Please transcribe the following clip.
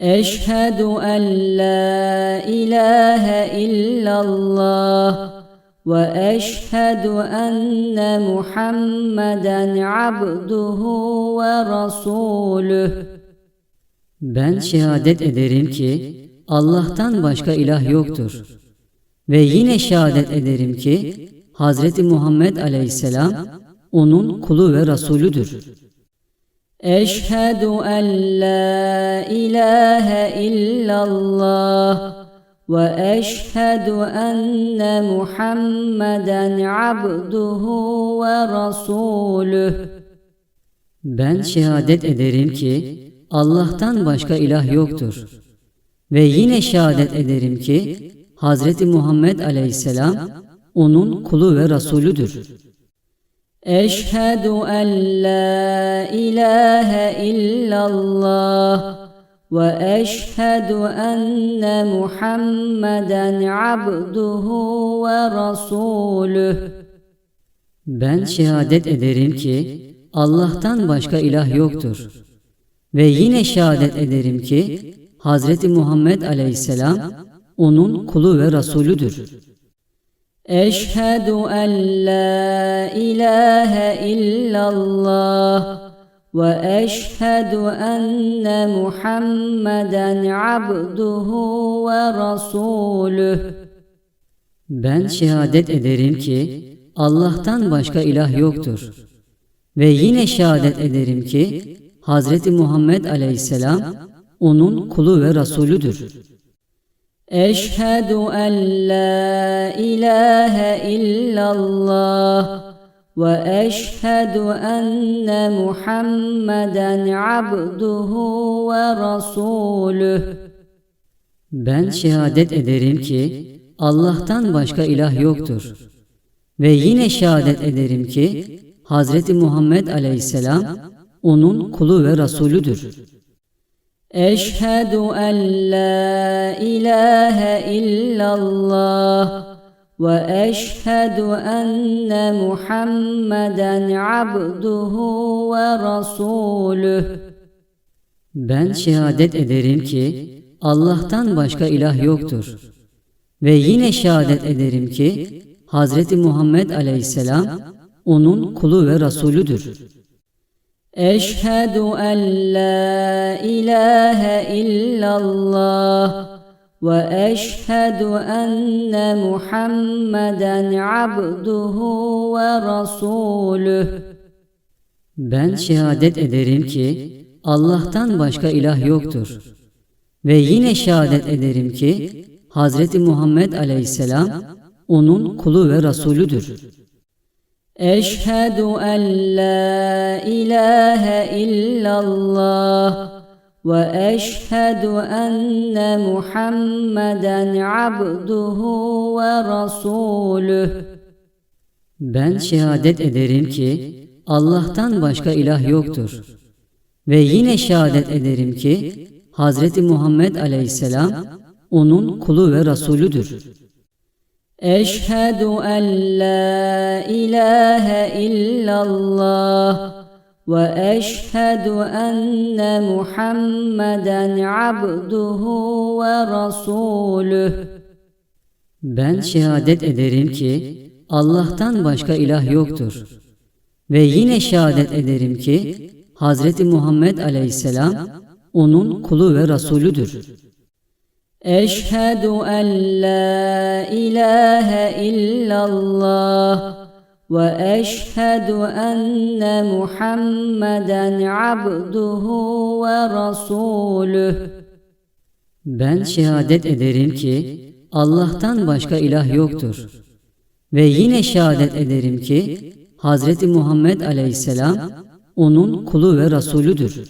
أشهد أن لا إله إلا الله وأشهد أن محمدا عبده ورسوله Ben şehadet ederim ki Allah'tan başka ilah yoktur. Ve yine şehadet ederim ki Hazreti Muhammed Aleyhisselam onun kulu ve rasulüdür. En la ilahe illallah ve eşhedü enne Muhammeden abduhu ve rasulüh. Ben şehadet ederim ki Allah'tan başka ilah yoktur. Ve yine şehadet ederim ki Hazreti Muhammed Aleyhisselam onun kulu ve rasulüdür. En la ilahe illallah ve eşhedü enne Muhammeden abduhu ve rasulüh. Ben şehadet ederim ki Allah'tan başka ilah yoktur. Ve yine şehadet ederim ki Hazreti Muhammed Aleyhisselam onun kulu ve rasulüdür. En la ilahe illallah ve eşhedü enne Muhammeden abduhu ve rasulüh. Ben şehadet ederim ki Allah'tan başka ilah yoktur. Ve yine şehadet ederim ki Hazreti Muhammed Aleyhisselam onun kulu ve rasulüdür. En la ilahe illallah ve eşhedü enne Muhammeden abduhu ve rasulüh. Ben şehadet ederim ki Allah'tan başka ilah yoktur. Ve yine şehadet ederim ki Hazreti Muhammed Aleyhisselam onun kulu ve rasulüdür. En la ilahe illallah ve eşhedü enne Muhammeden abduhu ve rasulüh. Ben şehadet ederim ki Allah'tan başka ilah yoktur. Ve yine şehadet ederim ki Hazreti Muhammed Aleyhisselam onun kulu ve rasulüdür. Eşhedü en la illallah ve eşhedü enne Muhammeden abduhu ve rasulüh. Ben şehadet ederim ki Allah'tan başka ilah yoktur. Ve yine şehadet ederim ki Hazreti Muhammed Aleyhisselam onun kulu ve rasulüdür. Eşhedü en la ilahe illallah enne Muhammeden abduhu ve rasulüh. Ben şehadet ederim ki Allah'tan başka ilah yoktur. Ve yine şehadet ederim ki Hazreti Muhammed Aleyhisselam onun kulu ve rasulüdür. Eşhedü en la ilahe illallah enne Muhammeden abduhu ve rasulüh. Ben şehadet ederim ki Allah'tan başka ilah yoktur. Ve yine şehadet ederim ki Hazreti Muhammed Aleyhisselam onun kulu ve rasulüdür. Eşhedü en la ilahe illallah enne Muhammeden abduhu ve rasulüh. Ben şehadet ederim ki Allah'tan başka ilah yoktur. Ve yine şehadet ederim ki Hazreti Muhammed Aleyhisselam onun kulu ve rasulüdür.